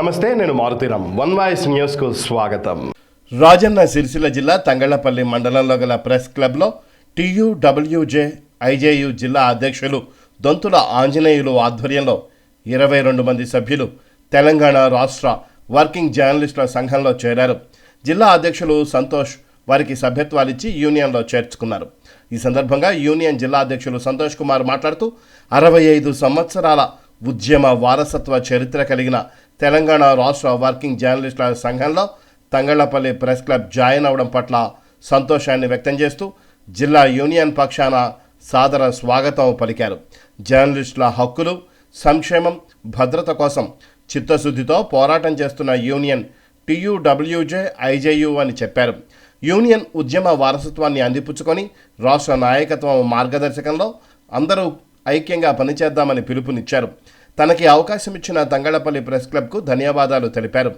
నమస్తే నేను Maruthi Ram one voice న్యూస్కు స్వాగతం. రాజన్న సిరిసిల్ల జిల్లా తంగళ్ళపల్లి మండలంలో గల ప్రెస్ క్లబ్లో టీయూడబ్ల్యూజే ఐజేయు జిల్లా అధ్యక్షులు దొంతుల ఆంజనేయులు ఆధ్వర్యంలో ఇరవై రెండు మంది సభ్యులు తెలంగాణ రాష్ట్ర వర్కింగ్ జర్నలిస్టుల సంఘంలో చేరారు. జిల్లా అధ్యక్షులు సంతోష్ వారికి సభ్యత్వాలు ఇచ్చి యూనియన్లో చేర్చుకున్నారు. ఈ సందర్భంగా యూనియన్ జిల్లా అధ్యక్షులు సంతోష్ కుమార్ మాట్లాడుతూ అరవై ఐదు సంవత్సరాల ఉద్యమ వారసత్వ చరిత్ర కలిగిన తెలంగాణ రాష్ట్ర వర్కింగ్ జర్నలిస్టుల సంఘంలో తంగళ్ళపల్లి ప్రెస్ క్లబ్ జాయిన్ అవడం పట్ల సంతోషాన్ని వ్యక్తం చేస్తూ జిల్లా యూనియన్ పక్షాన సాదర స్వాగతం పలికారు. జర్నలిస్టుల హక్కులు సంక్షేమం భద్రత కోసం చిత్తశుద్ధితో పోరాటం చేస్తున్న యూనియన్ టీయూడబ్ల్యూజే ఐజేయు అని చెప్పారు. యూనియన్ ఉద్యమ వారసత్వాన్ని అందిపుచ్చుకొని రాష్ట్ర నాయకత్వం మార్గదర్శకంలో అందరూ ఐక్యంగా పనిచేద్దామని పిలుపునిచ్చారు. తనకి అవకాశం ఇచ్చిన తంగళపల్లి ప్రెస్ క్లబ్కు ధన్యవాదాలు తెలిపారు.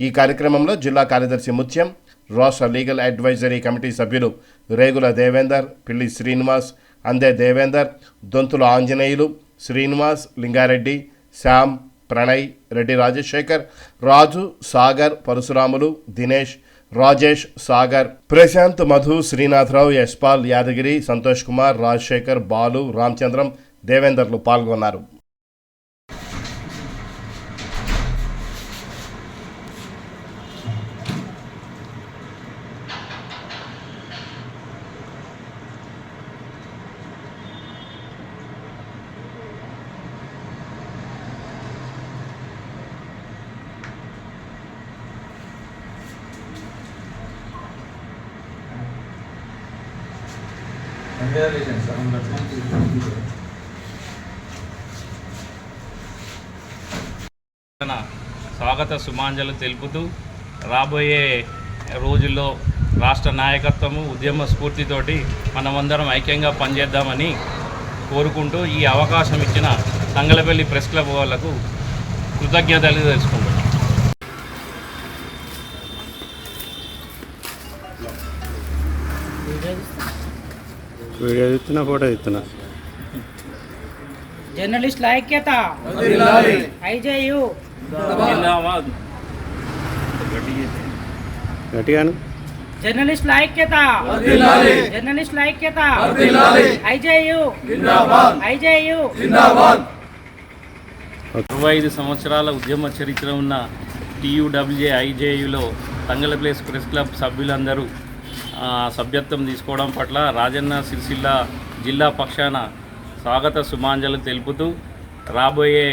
ఈ కార్యక్రమంలో జిల్లా కార్యదర్శి ముత్యం రాష్ట్ర లీగల్ అడ్వైజరీ కమిటీ సభ్యులు రేగుల దేవేందర్ పిల్లి శ్రీనివాస్ అందే దేవేందర్ దొంతుల ఆంజనేయులు శ్రీనివాస్ లింగారెడ్డి శ్యామ్ ప్రణయ్ రెడ్డి రాజశేఖర్ రాజు సాగర్ పరశురాములు దినేష్ రాజేష్ సాగర్ ప్రశాంత్ మధు శ్రీనాథరావు యశ్పాల్ యాదగిరి సంతోష్ కుమార్ రాజశేఖర్ బాలు రామచంద్రం దేవేందర్లు పాల్గొన్నారు. తన స్వాగత సుమాంజలు తెలుపుతూ రాబోయే రోజుల్లో రాష్ట్ర నాయకత్వము ఉద్యమ స్ఫూర్తితోటి మనమందరం ఐక్యంగా పనిచేద్దామని కోరుకుంటూ ఈ అవకాశం ఇచ్చిన తంగలపల్లి ప్రెస్ క్లబ్ వాళ్ళకు కృతజ్ఞతలు తెలుసుకుంటున్నాం. వీడియో తీస్తున్నా ఫోటో తీస్తున్నా. జర్నలిస్టుల ఐక్యత. ఐజేయు. జిందాబాద్. గట్టిగాను. జర్నలిస్టుల ఐక్యత. జర్నలిస్టుల ఐక్యత. ఐజేయు. ఐజేయు. ఇరవై ఐదు సంవత్సరాల ఉద్యమ చరిత్ర ఉన్న టీయూడబ్ల్యూజే ఐజేయులో తంగల ప్లేస్ ప్రెస్ క్లబ్ సభ్యులందరూ సభ్యత్వం తీసుకోవడం పట్ల రాజన్న సిరిసిల్ల జిల్లా పక్షాన స్వాగత సుమాంజలు తెలుపుతూ రాబోయే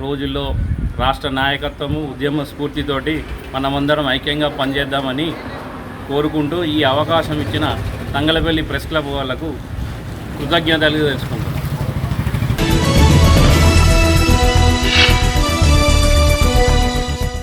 రోజుల్లో రాష్ట్ర నాయకత్వము ఉద్యమ స్ఫూర్తితోటి మనమందరం ఐక్యంగా పనిచేద్దామని కోరుకుంటూ ఈ అవకాశం ఇచ్చిన తంగలపల్లి ప్రెస్ క్లబ్ వాళ్ళకు కృతజ్ఞతలు తెలుసుకుంటాం